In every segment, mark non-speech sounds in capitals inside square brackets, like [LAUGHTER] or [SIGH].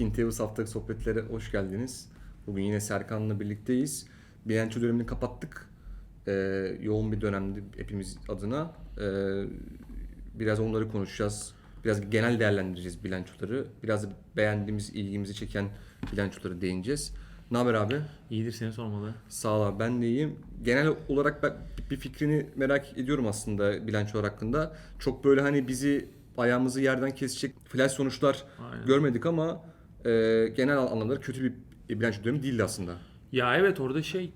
Finteus haftalık sohbetlere hoş geldiniz. Bugün yine Serkan'la birlikteyiz. Bilanço dönemini kapattık. Ee, yoğun bir dönemdi hepimiz adına. Ee, biraz onları konuşacağız. Biraz genel değerlendireceğiz bilançoları. Biraz da beğendiğimiz, ilgimizi çeken bilançoları değineceğiz. Ne haber abi? İyidir seni sormalı. Sağ ol abi ben de iyiyim. Genel olarak ben bir fikrini merak ediyorum aslında bilançolar hakkında. Çok böyle hani bizi ayağımızı yerden kesecek flash sonuçlar Aynen. görmedik ama e, genel anlamda kötü bir bilanço dönemi değildi aslında. Ya evet orada şey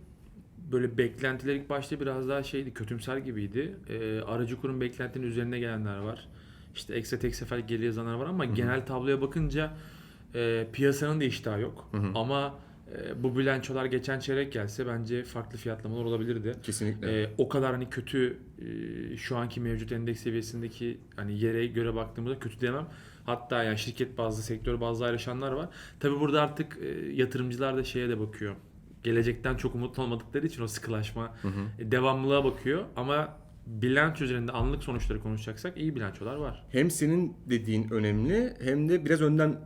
böyle beklentiler ilk başta biraz daha şeydi kötümser gibiydi. Ee, aracı kurum beklentinin üzerine gelenler var. İşte ekse tek sefer geri yazanlar var ama genel tabloya bakınca e, piyasanın da iştahı yok. Ama e, bu bilançolar geçen çeyrek gelse bence farklı fiyatlamalar olabilirdi. Kesinlikle. Ee, o kadar hani kötü e, şu anki mevcut endeks seviyesindeki hani yere göre baktığımızda kötü demem. Hatta yani şirket bazlı, sektör bazlı ayrışanlar var. Tabi burada artık e, yatırımcılar da şeye de bakıyor. Gelecekten çok umutlu olmadıkları için o sıkılaşma e, devamlılığa bakıyor. Ama bilanço üzerinde anlık sonuçları konuşacaksak iyi bilançolar var. Hem senin dediğin önemli hem de biraz önden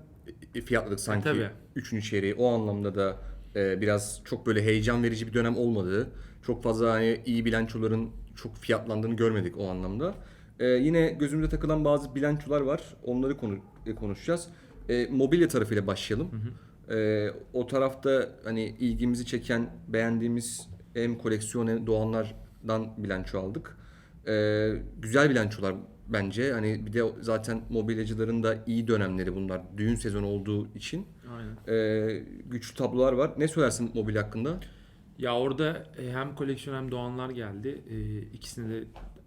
fiyatladık sanki. tabii. Üçüncü çeyreği o anlamda da e, biraz çok böyle heyecan verici bir dönem olmadı. Çok fazla hani iyi bilançoların çok fiyatlandığını görmedik o anlamda. E, yine gözümüze takılan bazı bilançolar var. Onları konu, e, konuşacağız. E, mobilya tarafıyla başlayalım. E, o tarafta hani ilgimizi çeken, beğendiğimiz hem koleksiyon hem doğanlardan bilanço aldık. E, güzel bilançolar bence. Hani bir de zaten mobilyacıların da iyi dönemleri bunlar. Düğün sezonu olduğu için. Aynen. E, güçlü tablolar var. Ne söylersin mobilya hakkında? Ya orada hem koleksiyon hem doğanlar geldi. E, ikisinde de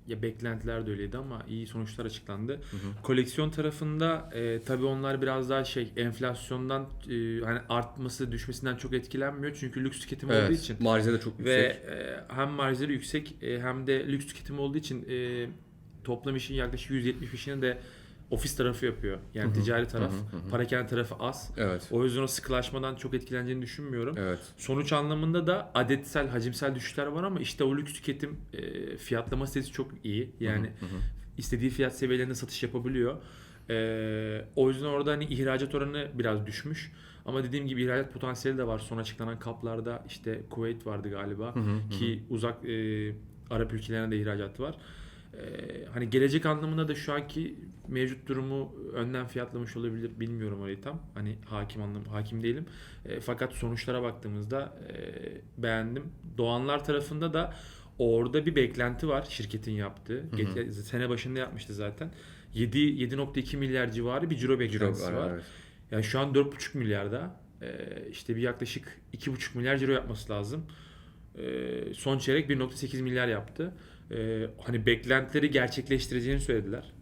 ya beklentiler de öyleydi ama iyi sonuçlar açıklandı. Koleksiyon tarafında e, tabii onlar biraz daha şey enflasyondan e, hani artması düşmesinden çok etkilenmiyor. Çünkü lüks tüketim olduğu için Marjı da çok ve yüksek. e, hem marjları yüksek e, hem de lüks tüketim olduğu için e, toplam işin yaklaşık 170'ini de ofis tarafı yapıyor. Yani ticari taraf, parakende tarafı az. Evet. O yüzden o sıkılaşmadan çok etkileneceğini düşünmüyorum. Evet. Sonuç anlamında da adetsel, hacimsel düşüşler var ama işte o lüks tüketim e, fiyatlama sitesi çok iyi. Yani istediği fiyat seviyelerinde satış yapabiliyor. E, o yüzden orada hani ihracat oranı biraz düşmüş. Ama dediğim gibi ihracat potansiyeli de var. Son açıklanan kaplarda işte Kuveyt vardı galiba ki uzak e, Arap ülkelerine de ihracatı var. E, hani gelecek anlamında da şu anki mevcut durumu önden fiyatlamış olabilir bilmiyorum orayı tam. Hani hakim anlam hakim değilim. E, fakat sonuçlara baktığımızda e, beğendim. Doğanlar tarafında da orada bir beklenti var şirketin yaptığı. Geç- sene başında yapmıştı zaten. 7 7.2 milyar civarı bir ciro beklentisi var, var. evet. Yani şu an 4.5 milyarda e, işte bir yaklaşık 2.5 milyar ciro yapması lazım. E, son çeyrek 1.8 milyar yaptı. E, hani beklentileri gerçekleştireceğini söylediler.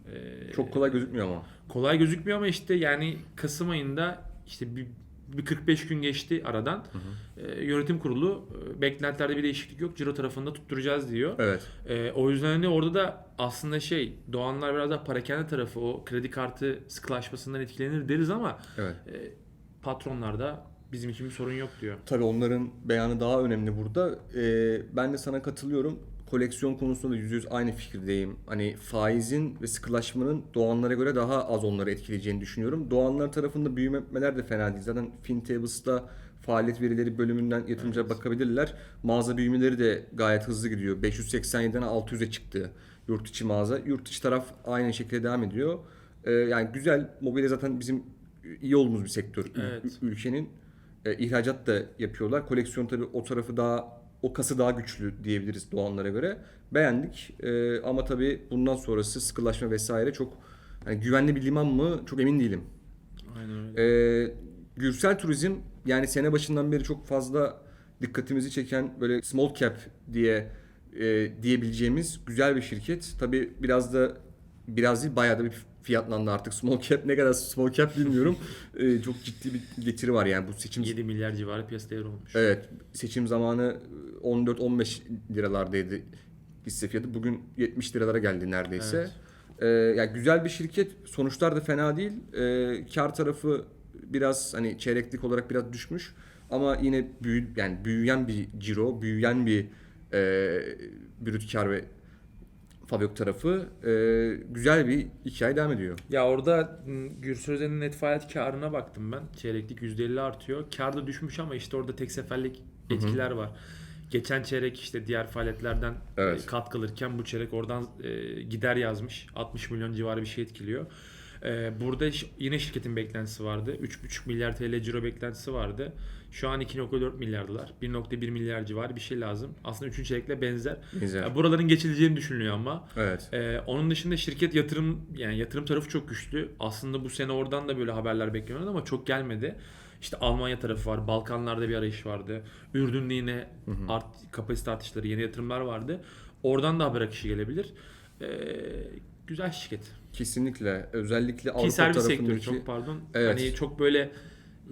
E, Çok kolay gözükmüyor ama. kolay gözükmüyor ama işte yani Kasım ayında işte bir, bir 45 gün geçti aradan. E, yönetim kurulu e, beklentilerde bir değişiklik yok. Ciro tarafında tutturacağız diyor. Evet. E, o yüzden hani orada da aslında şey Doğanlar biraz daha parakende tarafı o kredi kartı sıkılaşmasından etkilenir deriz ama Evet. e, patronlar da bizim için bir sorun yok diyor. Tabii onların beyanı daha önemli burada. Ee, ben de sana katılıyorum. Koleksiyon konusunda da %100 aynı fikirdeyim. Hani faizin ve sıkılaşmanın doğanlara göre daha az onları etkileyeceğini düşünüyorum. Doğanlar tarafında büyümeler de fena değil. Zaten FinTables'ta faaliyet verileri bölümünden yatırımcılar bakabilirler. Mağaza büyümeleri de gayet hızlı gidiyor. 587'den 600'e çıktı yurt içi mağaza. Yurt içi taraf aynı şekilde devam ediyor. Ee, yani güzel. Mobilya zaten bizim iyi olduğumuz bir sektör Evet. ülkenin. E, ihracat da yapıyorlar. Koleksiyon tabii o tarafı daha o kası daha güçlü diyebiliriz doğanlara göre. Beğendik. E, ama tabii bundan sonrası sıkılaşma vesaire çok hani güvenli bir liman mı çok emin değilim. Aynen öyle. E, Gürsel Turizm yani sene başından beri çok fazla dikkatimizi çeken böyle small cap diye e, diyebileceğimiz güzel bir şirket. Tabii biraz da biraz değil bayağı da bir fiyatlandı artık small cap ne kadar small cap bilmiyorum. [LAUGHS] E, çok ciddi bir getiri var yani bu seçim 7 milyar civarı piyasa değeri olmuş. Evet seçim zamanı 14-15 liralardaydı hisse fiyatı. Bugün 70 liralara geldi neredeyse. Evet. Ee, yani güzel bir şirket. Sonuçlar da fena değil. Ee, kar tarafı biraz hani çeyreklik olarak biraz düşmüş. Ama yine büyü, yani büyüyen bir ciro, büyüyen bir e, brüt kar ve Fabyok tarafı e, güzel bir hikaye devam ediyor. Ya orada m, Gürsel Özel'in net faaliyet karına baktım ben. Çeyreklik %50 artıyor. Kar da düşmüş ama işte orada tek seferlik etkiler var. Geçen çeyrek işte diğer faaliyetlerden Evet. e, kat kalırken bu çeyrek oradan e, gider yazmış. 60 milyon civarı bir şey etkiliyor. E, burada yine şirketin beklentisi vardı. 3,5 milyar TL ciro beklentisi vardı. Şu an 2.4 milyardılar. 1.1 milyar civarı bir şey lazım. Aslında 3. çeyrekle benzer. Güzel. Buraların geçileceğini düşünülüyor ama. Evet. Ee, onun dışında şirket yatırım yani yatırım tarafı çok güçlü. Aslında bu sene oradan da böyle haberler bekleniyordu ama çok gelmedi. İşte Almanya tarafı var. Balkanlarda bir arayış vardı. Ürdün'de yine art, kapasite artışları, yeni yatırımlar vardı. Oradan da haber akışı gelebilir. Ee, güzel şirket. Kesinlikle. Özellikle Ki Avrupa servis sektörü tarafındaki çok pardon. Evet. Hani çok böyle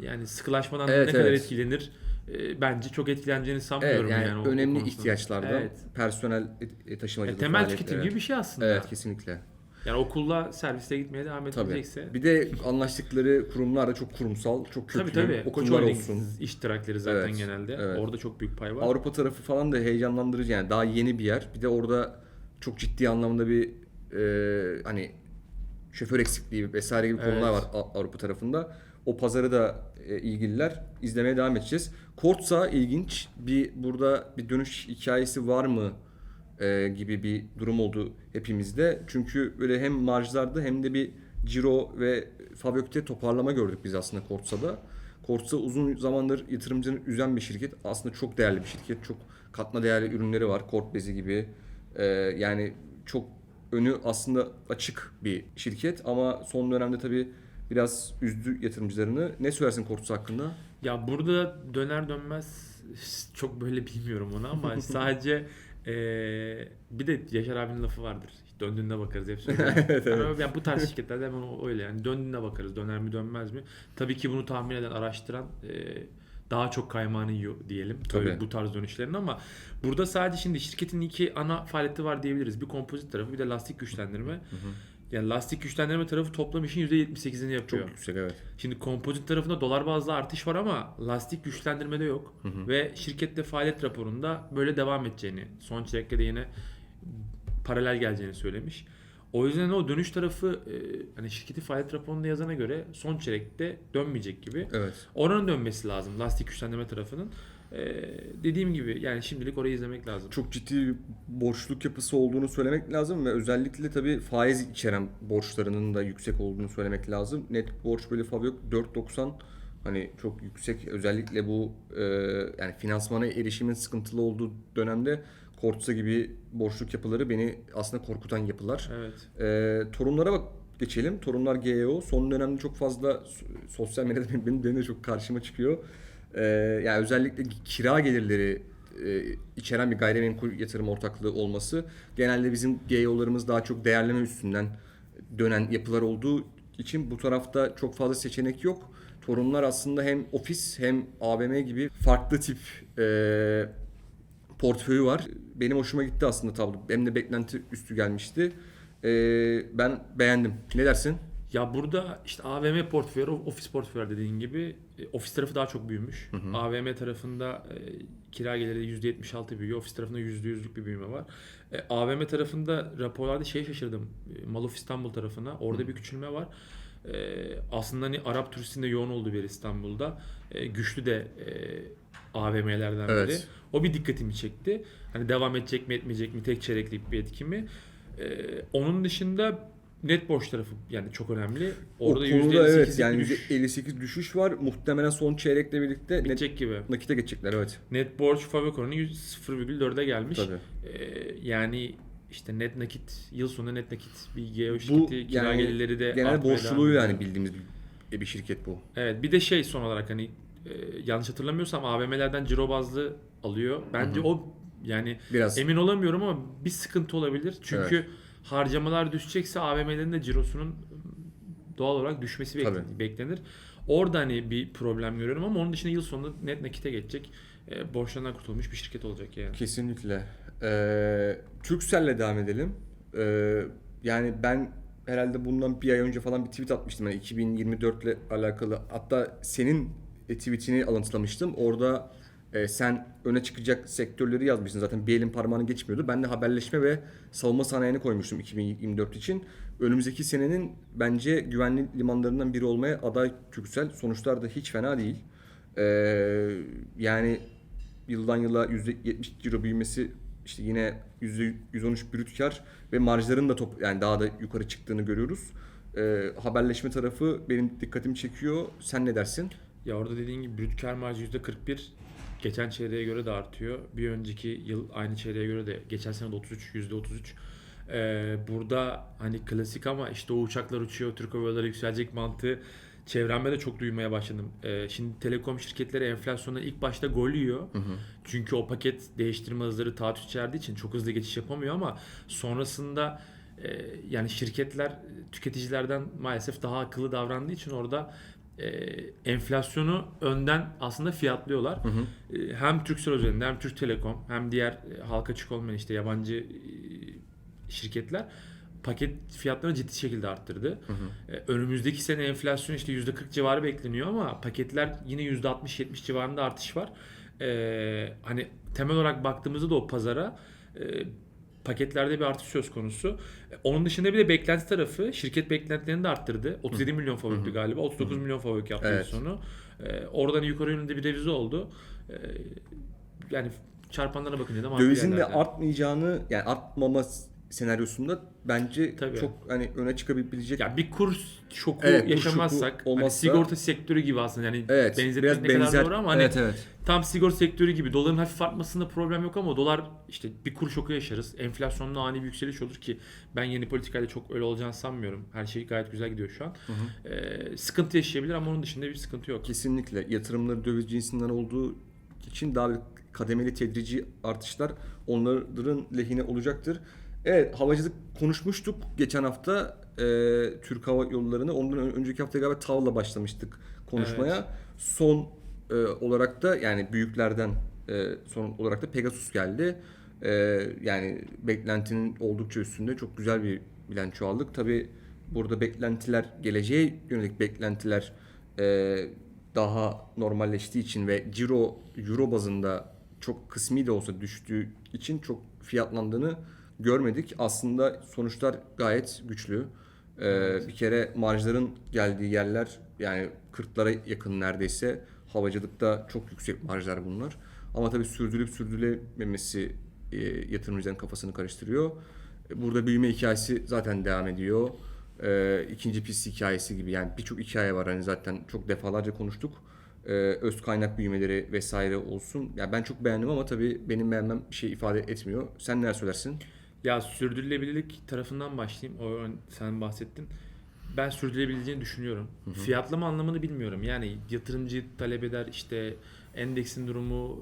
yani sıkılaşmadan Evet, ne kadar evet. etkilenir? Ee, bence çok etkileneceğini Evet, sanmıyorum yani, yani. o- o önemli konusunda. ihtiyaçlardan Evet. personel e, Ya taşımacılığı temel faaliyetlere. tüketim gibi bir şey aslında. Evet kesinlikle. Yani okulla serviste gitmeye devam Tabii. edilecekse. Bir de anlaştıkları kurumlar da çok kurumsal, çok Tabii köklü. tabii. Koç Okullar Holding olsun. iştirakleri zaten Evet, genelde. evet. Orada çok büyük pay var. Avrupa tarafı falan da heyecanlandırıcı yani daha yeni bir yer. Bir de orada çok ciddi anlamda bir e, hani şoför eksikliği vesaire gibi konular var Evet. A- Avrupa tarafında. O pazarı da e, ilgililer izlemeye devam edeceğiz. Kortsa ilginç bir burada bir dönüş hikayesi var mı e, gibi bir durum oldu hepimizde. Çünkü böyle hem marjlarda hem de bir ciro ve Fabrik'te toparlama gördük biz aslında Kortsa'da. Kortsa uzun zamandır yatırımcının üzen bir şirket. Aslında çok değerli bir şirket. Çok katma değerli ürünleri var. Kort bezi gibi. E, yani çok önü aslında açık bir şirket ama son dönemde tabii biraz üzdü yatırımcılarını. Ne söylersin Kortsa hakkında? Ya burada döner dönmez çok böyle bilmiyorum onu ama [LAUGHS] sadece eee, bir de Yaşar abinin lafı vardır. Döndüğünde bakarız hep söylüyorum. Yani yani bu tarz şirketlerde hemen öyle yani döndüğünde bakarız döner mi dönmez mi. Tabii ki bunu tahmin eden araştıran eee, daha çok kaymağını yiyor diyelim. Böyle Tabii. bu tarz dönüşlerin ama burada sadece şimdi şirketin iki ana faaliyeti var diyebiliriz. Bir kompozit tarafı bir de lastik güçlendirme. Yani lastik güçlendirme tarafı toplam işin %78'ini yapıyor. Çok yüksek evet. Şimdi kompozit tarafında dolar bazlı artış var ama lastik güçlendirmede yok. Ve şirkette faaliyet raporunda böyle devam edeceğini, son çeyrekte de yine paralel geleceğini söylemiş. O yüzden o dönüş tarafı e, hani şirketi faaliyet raporunda yazana göre son çeyrekte dönmeyecek gibi. Evet. Oranın dönmesi lazım lastik güçlendirme tarafının. E, dediğim gibi yani şimdilik orayı izlemek lazım. çok ciddi borçluk yapısı olduğunu söylemek lazım ve özellikle tabii faiz içeren borçlarının da yüksek olduğunu söylemek lazım. Net borç böyle Fabio 4.90 hani çok yüksek özellikle bu e, yani finansmana erişimin sıkıntılı olduğu dönemde Kortsa gibi borçluk yapıları beni aslında korkutan yapılar. Evet. E, torunlara bak geçelim. Torunlar GEO son dönemde çok fazla so- sosyal medyada benim, [LAUGHS] benim, benim de çok karşıma çıkıyor. E, yani özellikle kira gelirleri e, içeren bir gayrimenkul yatırım ortaklığı olması genelde bizim GEO'larımız daha çok değerleme üstünden dönen yapılar olduğu için bu tarafta çok fazla seçenek yok. Torunlar aslında hem ofis hem AVM gibi farklı tip e, portföyü var. Benim hoşuma gitti aslında tablo. Hem de beklenti üstü gelmişti. E, ben beğendim. Ne dersin? Ya burada işte AVM portföyü, ofis portföyü dediğin gibi e, ofis tarafı daha çok büyümüş. AVM tarafında e, kira geliri %76 büyüyor. Ofis tarafında %100'lük bir büyüme var. E, AVM tarafında raporlarda şey şaşırdım. E, Malof İstanbul tarafına. Orada bir küçülme var. E, aslında hani Arap turistinin de yoğun olduğu bir İstanbul'da. E, güçlü de e, AVM'lerden Evet. biri. O bir dikkatimi çekti. Hani devam edecek mi etmeyecek mi tek çeyreklik bir etki mi? E, onun dışında net borç tarafı yani çok önemli. Orada o konuda evet %58'lik yani bir düş- %58 düşüş var. Muhtemelen son çeyrekle birlikte net, bitecek gibi. nakite geçecekler evet. Net borç fabrik oranı 0,4'e gelmiş. Tabii. Ee, yani işte net nakit yıl sonunda net nakit bir geo şirketi Bu kira yani gelirleri de genel borçluluğu yani bildiğimiz bir, bir şirket bu. Evet bir de şey son olarak hani e, yanlış hatırlamıyorsam AVM'lerden ciro bazlı alıyor. Bence o yani Biraz emin olamıyorum ama bir sıkıntı olabilir. Çünkü harcamalar düşecekse AVM'lerin de cirosunun doğal olarak düşmesi beklen- Tabii. beklenir. Orada hani bir problem görüyorum ama onun dışında yıl sonunda net nakite geçecek. E, borçlarından kurtulmuş bir şirket olacak yani. Kesinlikle. Ee, Turkcell'le devam edelim. Ee, yani ben herhalde bundan bir ay önce falan bir tweet atmıştım. Yani 2024 ile alakalı. Hatta senin tweetini alıntılamıştım. Orada e, sen öne çıkacak sektörleri yazmışsın. Zaten bir elin parmağını geçmiyordu. Ben de haberleşme ve savunma sanayini koymuştum 2024 için. Önümüzdeki senenin bence güvenli limanlarından biri olmaya aday Türksel. Sonuçlar da hiç fena değil. E, yani yıldan yıla %70 ciro büyümesi işte yine %113 brüt kar ve marjların da top yani daha da yukarı çıktığını görüyoruz. E, haberleşme tarafı benim dikkatimi çekiyor. Sen ne dersin? Ya orada dediğin gibi brüt kar marjı %41 geçen çeyreğe göre de artıyor. Bir önceki yıl aynı çeyreğe göre de geçen sene de 33 %33. Ee, burada hani klasik ama işte o uçaklar uçuyor, Türk Hava Yolları yükselecek mantığı çevremde de çok duymaya başladım. Ee, şimdi telekom şirketleri enflasyondan ilk başta gol yiyor. Çünkü o paket değiştirme hızları taahhüt içerdiği için çok hızlı geçiş yapamıyor ama sonrasında e, yani şirketler tüketicilerden maalesef daha akıllı davrandığı için orada e, enflasyonu önden aslında fiyatlıyorlar. E, hem Turkcell özelinde hem Türk Telekom hem diğer e, halka açık olmayan işte yabancı e, şirketler paket fiyatlarını ciddi şekilde arttırdı. E, önümüzdeki sene enflasyon işte %40 civarı bekleniyor ama paketler yine %60-70 civarında artış var. E, hani temel olarak baktığımızda da o pazara e, paketlerde bir artış söz konusu. E, Onun dışında bir de beklenti tarafı şirket beklentilerini de arttırdı. 37 milyon fabrikti galiba. 39 milyon fabrik yaptı Evet. sonu. E, oradan yukarı yönünde bir revize oldu. E, yani çarpanlara bakınca da Dövizin de artmayacağını yani artmama senaryosunda bence Tabii. çok hani öne çıkabilecek. ya bir kur şoku Evet, yaşamazsak şoku hani olmazsa- sigorta sektörü gibi aslında yani evet, benzetmek ne kadar benzer. doğru ama hani evet evet. tam sigorta sektörü gibi doların hafif artmasında problem yok ama dolar işte bir kur şoku yaşarız. Enflasyonda ani bir yükseliş olur ki ben yeni politikayla çok öyle olacağını sanmıyorum. Her şey gayet güzel gidiyor şu an. Ee, sıkıntı yaşayabilir ama onun dışında bir sıkıntı yok. Kesinlikle yatırımları döviz cinsinden olduğu için daha kademeli tedrici artışlar onların lehine olacaktır. Evet havacılık konuşmuştuk geçen hafta e, Türk Hava Yolları'nı. Ondan ön- önceki hafta galiba TAV'la başlamıştık konuşmaya. Son e, olarak da yani büyüklerden e, son olarak da Pegasus geldi. E, yani beklentinin oldukça üstünde çok güzel bir bilanço aldık. Tabi burada beklentiler geleceğe yönelik beklentiler e, daha normalleştiği için ve ciro euro bazında çok kısmi de olsa düştüğü için çok fiyatlandığını görmedik. Aslında sonuçlar gayet güçlü. Ee, bir kere marjların geldiği yerler yani 40'lara yakın neredeyse. Havacılıkta çok yüksek marjlar bunlar. Ama tabii sürdürüp sürdürülememesi e, yatırımcıların kafasını karıştırıyor. E, Burada büyüme hikayesi zaten devam ediyor. Ee, ikinci pis hikayesi gibi yani birçok hikaye var hani zaten çok defalarca konuştuk. Ee, öz kaynak büyümeleri vesaire olsun. Ya ben çok beğendim ama tabii benim beğenmem bir şey ifade etmiyor. Sen neler söylersin? Ya sürdürülebilirlik tarafından başlayayım. O sen bahsettin. Ben sürdürülebileceğini düşünüyorum. Fiyatlama anlamını bilmiyorum. Yani yatırımcı talep eder işte endeksin durumu,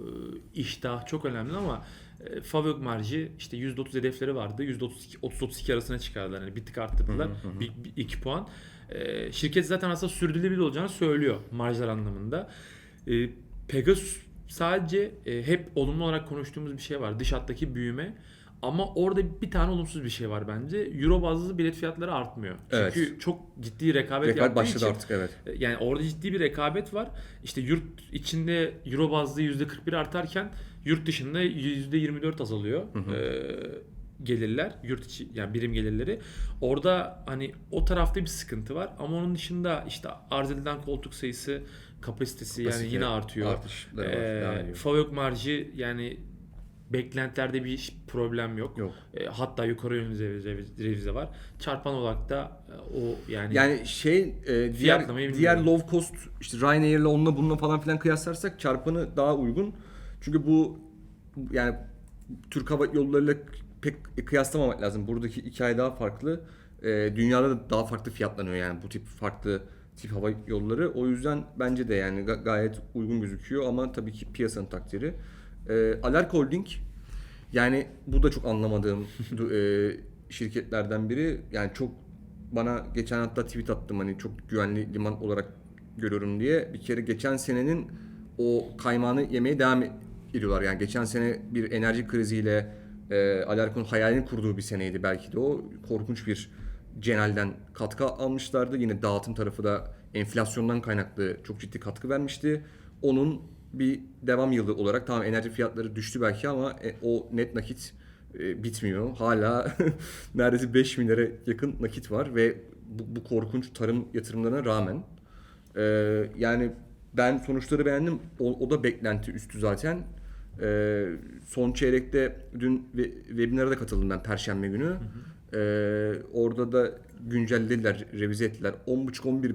e, iştah çok önemli ama e, Favök marjı işte %30 hedefleri vardı. %32 30-32 arasına çıkardılar. Yani bir tık arttırdılar. Bir, bir, iki puan. E, şirket zaten aslında sürdürülebilir olacağını söylüyor marjlar anlamında. E, Pegasus sadece e, hep olumlu olarak konuştuğumuz bir şey var. Dış hattaki büyüme. Ama orada bir tane olumsuz bir şey var bence. Euro bazlı bilet fiyatları artmıyor. Evet. Çünkü çok ciddi rekabet, Rekabet yaptığı başladı için, artık evet. Yani orada ciddi bir rekabet var. İşte yurt içinde Euro bazlı %41 artarken yurt dışında %24 azalıyor. Ee, gelirler, yurt içi yani birim gelirleri. Orada hani o tarafta bir sıkıntı var ama onun dışında işte arz edilen koltuk sayısı, kapasitesi yani Kapasite yine artıyor. Devam Ee. Favök marjı yani beklentilerde bir problem yok. Yok. E, hatta yukarı yönlü revize, revize var. Çarpan olarak da e, o yani, Yani şey e, diğer Fiyatlamayı diğer bilmiyorum. low cost işte Ryanair'le onunla bununla falan filan kıyaslarsak çarpanı daha uygun. Çünkü bu yani Türk Hava Yolları'yla pek kıyaslamamak lazım. Buradaki hikaye daha farklı. E, dünyada da daha farklı fiyatlanıyor yani bu tip farklı tip hava yolları. O yüzden bence de yani ga- gayet uygun gözüküyor ama tabii ki piyasanın takdiri. E, Alark Holding yani bu da çok anlamadığım e, şirketlerden biri. Yani çok bana geçen hatta tweet attım hani çok güvenli liman olarak görüyorum diye. Bir kere geçen senenin o kaymağını yemeye devam ediyorlar. Yani geçen sene bir enerji kriziyle e, Alark'ın hayalini kurduğu bir seneydi belki de o. Korkunç bir Cenel'den katkı almışlardı. Yine dağıtım tarafı da enflasyondan kaynaklı çok ciddi katkı vermişti. Onun bir devam yılı olarak tamam enerji fiyatları düştü belki ama e, o net nakit e, bitmiyor. Hala [LAUGHS] neredeyse 5 milyara yakın nakit var ve bu, bu korkunç tarım yatırımlarına rağmen e, yani ben sonuçları beğendim. O, o da beklenti üstü zaten. E, son çeyrekte dün ve, webinara da katıldım ben Perşembe günü. E, orada da güncellediler, revize ettiler. 10,5-11,5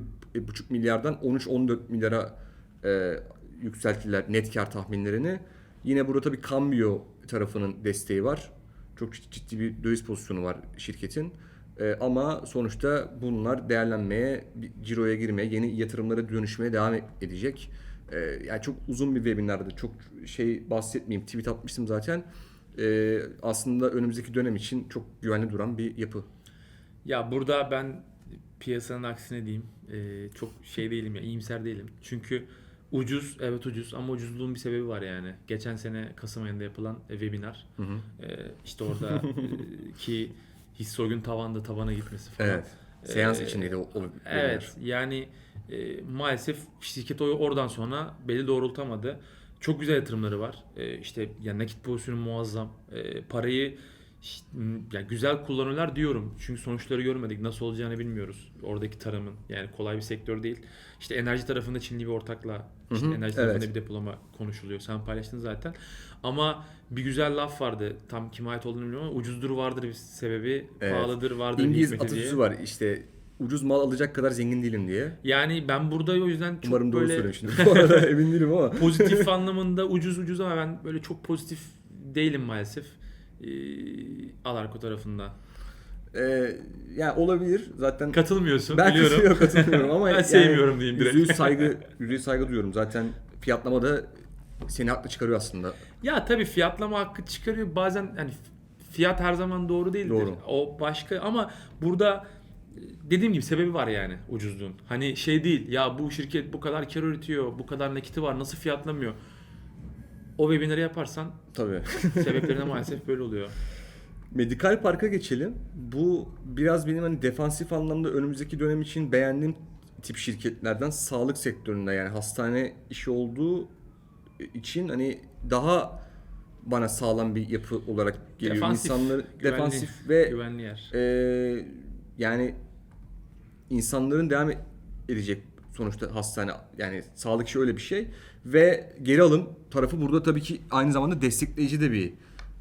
milyardan 13-14 milyara e, yükselttiler net kar tahminlerini. Yine burada tabii Cambio tarafının desteği var. Çok cid- ciddi bir döviz pozisyonu var şirketin. E, ama sonuçta bunlar değerlenmeye, ciroya girmeye, yeni yatırımlara dönüşmeye devam edecek. E, yani çok uzun bir webinardı. Çok şey bahsetmeyeyim. Tweet atmıştım zaten. E, aslında önümüzdeki dönem için çok güvenli duran bir yapı. Ya burada ben piyasanın aksine diyeyim. Ee, çok şey değilim ya, iyimser değilim. Çünkü ucuz, evet ucuz ama ucuzluğun bir sebebi var yani. Geçen sene Kasım ayında yapılan e, webinar. Hı hı. Ee, işte orada e, ki hisse o gün tavanda tavana gitmesi falan. Evet. Seans Ee, içindeydi o, o Evet webinar. yani e, maalesef şirket oradan sonra belli doğrultamadı. Çok güzel yatırımları var. E, işte yani nakit pozisyonu muazzam. E, parayı yani güzel kullanıyorlar diyorum. Çünkü sonuçları görmedik. Nasıl olacağını bilmiyoruz. Oradaki tarımın. Yani kolay bir sektör değil. İşte enerji tarafında Çinli bir ortakla işte Hı hı, enerji tarafında evet. bir depolama konuşuluyor. Sen paylaştın zaten. Ama bir güzel laf vardı. Tam kime ait olduğunu bilmiyorum ama ucuzdur vardır bir sebebi. Evet. Pahalıdır vardır bir İngiliz hikmeti diye. atasözü var işte ucuz mal alacak kadar zengin değilim diye. Yani ben burada o yüzden çok Umarım doğru böyle söylemişimdir. Bu arada [LAUGHS] emin değilim ama. pozitif anlamında ucuz ucuz ama ben böyle çok pozitif değilim maalesef. Ee, Alarko tarafında. Ee, yani olabilir zaten. Katılmıyorsun ben biliyorum. katılıyorum, katılmıyorum ama [LAUGHS] ben yani sevmiyorum diyeyim direkt. Yüzde yüz [LAUGHS] saygı, yüzde yüz saygı duyuyorum. Zaten fiyatlamada seni haklı çıkarıyor aslında. Ya tabii fiyatlama hakkı çıkarıyor. Bazen hani fiyat her zaman doğru değildir. Doğru. O başka ama burada e, dediğim gibi sebebi var yani ucuzluğun. Hani şey değil ya bu şirket bu kadar kar üretiyor, bu kadar nakiti var nasıl fiyatlamıyor? O webinarı yaparsan Tabii. [LAUGHS] sebeplerine maalesef böyle oluyor. Medikal Park'a geçelim. Bu biraz benim hani defansif anlamda önümüzdeki dönem için beğendiğim tip şirketlerden sağlık sektöründe yani hastane işi olduğu için hani daha bana sağlam bir yapı olarak geliyor. Defansif, İnsanları güvenli, defansif ve güvenli yer. Ee, yani insanların devam edecek sonuçta hastane yani sağlık işi öyle bir şey ve geri alım tarafı burada tabii ki aynı zamanda destekleyici de bir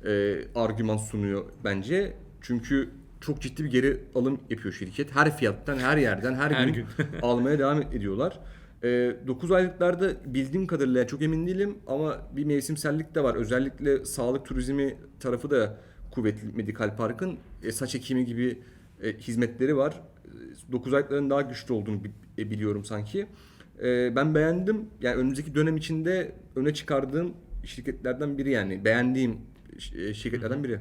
e, argüman sunuyor bence. Çünkü çok ciddi bir geri alım yapıyor şirket. Her fiyattan, her yerden, her, Her gün, gün. [LAUGHS] almaya devam ediyorlar. E, 9 aylıklarda bildiğim kadarıyla çok emin değilim ama bir mevsimsellik de var. Özellikle sağlık turizmi tarafı da kuvvetli Medikal Park'ın e, saç ekimi gibi e, hizmetleri var. 9 aylıkların daha güçlü olduğunu e, biliyorum sanki. E, ben beğendim. Yani önümüzdeki dönem içinde öne çıkardığım şirketlerden biri yani. Beğendiğim e, şirketlerden biri.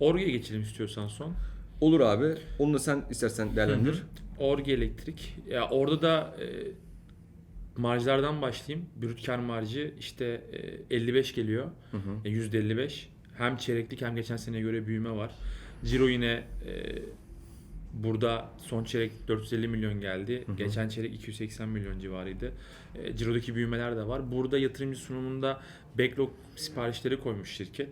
Orge'ye geçelim istiyorsan son. Olur abi. Onu da sen istersen değerlendir. Orge Elektrik. Ya orada da e, marjlardan başlayayım. Brüt kar marjı işte e, 55 geliyor. Hı hı. E, %55. Hem çeyreklik hem geçen seneye göre büyüme var. Ciro yine e, burada son çeyrek 450 milyon geldi. Hı hı. Geçen çeyrek 280 milyon civarıydı. E, Ciro'daki büyümeler de var. Burada yatırımcı sunumunda backlog siparişleri koymuş şirket.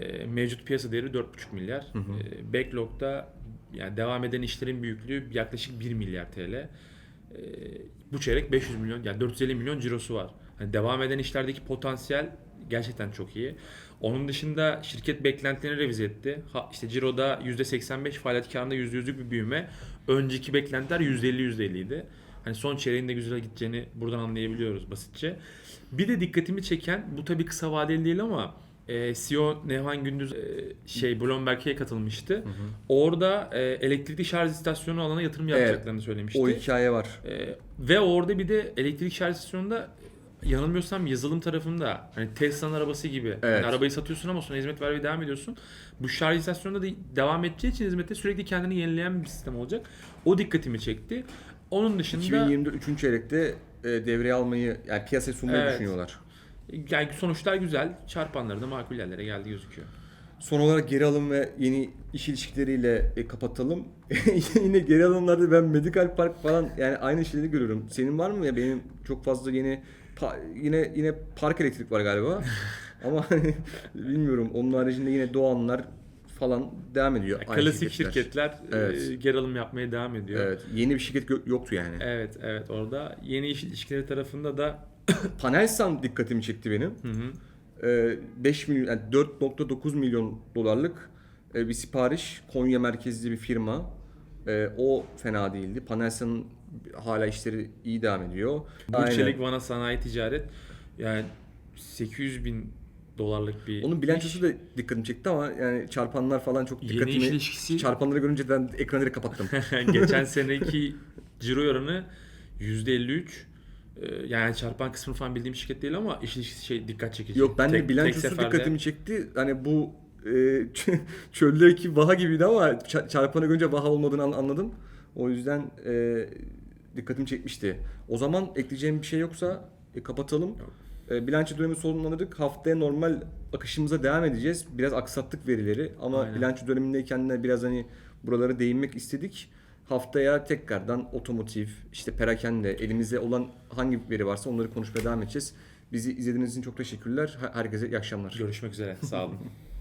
E, mevcut piyasa değeri 4,5 milyar. Hı hı. E, backlog'da yani devam eden işlerin büyüklüğü yaklaşık 1 milyar TL. E, bu çeyrek 500 milyon yani 450 milyon cirosu var. Hani devam eden işlerdeki potansiyel gerçekten çok iyi. Onun dışında şirket beklentilerini revize etti. Ha, işte ciroda %85, faaliyet karında %100'lük bir büyüme. Önceki beklentiler %50 %50 idi. Hani son çeyreğin de güzel gideceğini buradan anlayabiliyoruz basitçe. Bir de dikkatimi çeken bu tabii kısa vadeli değil ama e, CEO Nehan Gündüz e, şey Bloomberg'e katılmıştı. Orada e, elektrikli şarj istasyonu alana yatırım Evet. yapacaklarını söylemişti. O hikaye var. Ee, ve orada bir de elektrik şarj istasyonunda yanılmıyorsam yazılım tarafında hani Tesla'nın arabası gibi Evet. hani arabayı satıyorsun ama sonra hizmet vermeye devam ediyorsun. Bu şarj istasyonunda da devam edeceği için hizmette sürekli kendini yenileyen bir sistem olacak. O dikkatimi çekti. Onun dışında 2024 3. çeyrekte e, devreye almayı yani piyasaya sunmayı Evet. düşünüyorlar. yani sonuçlar güzel. Çarpanları da makul yerlere geldi gözüküyor. Son olarak geri alım ve yeni iş ilişkileriyle e, kapatalım. [LAUGHS] Yine geri alımlarda ben Medical Park falan yani aynı şeyleri görüyorum. Senin var mı ya benim çok fazla yeni Pa- yine yine Park Elektrik var galiba. [LAUGHS] Ama hani bilmiyorum. Onun haricinde yine Doğanlar falan devam ediyor. Yani aynı klasik şirketler. şirketler Evet. e, geri alım yapmaya devam ediyor. Evet. Yeni bir şirket gö- yoktu yani. Evet, evet orada yeni iş ilişkileri tarafında da [COUGHS] Panelsan dikkatimi çekti benim. hı hı, Ee, 5 milyon yani 4.9 milyon dolarlık e, bir sipariş Konya merkezli bir firma. Ee, o fena değildi. Panelsan'ın hala işleri iyi devam ediyor. Burç Aynen. Çelik Vana Sanayi Ticaret yani 800 bin dolarlık bir Onun bilançosu iş. da dikkatimi çekti ama yani çarpanlar falan çok Yeni dikkatimi iş ilişkisi- çarpanları görünce ben ekranı kapattım. [LAUGHS] Geçen [LAUGHS] seneki ciro oranı %53. Ee, Yani çarpan kısmını falan bildiğim şirket değil ama iş ilişkisi şey dikkat çekici. Yok ben de Tek- bilançosu tek seferde- dikkatimi çekti. Hani bu e, [LAUGHS] çöldeki vaha gibiydi ama ça- çarpanı görünce vaha olmadığını an- anladım. O yüzden e, dikkatimi çekmişti. O zaman ekleyeceğim bir şey yoksa e, kapatalım. Yok. E, bilanço dönemi sonlandırdık. Haftaya normal akışımıza devam edeceğiz. Biraz aksattık verileri ama Aynen. bilanço dönemindeyken de biraz hani buralara değinmek istedik. Haftaya tekrardan otomotiv, işte perakende, elimizde olan hangi veri varsa onları konuşmaya devam edeceğiz. Bizi izlediğiniz için çok teşekkürler. Herkese iyi akşamlar. Görüşmek üzere. Sağ olun. [LAUGHS]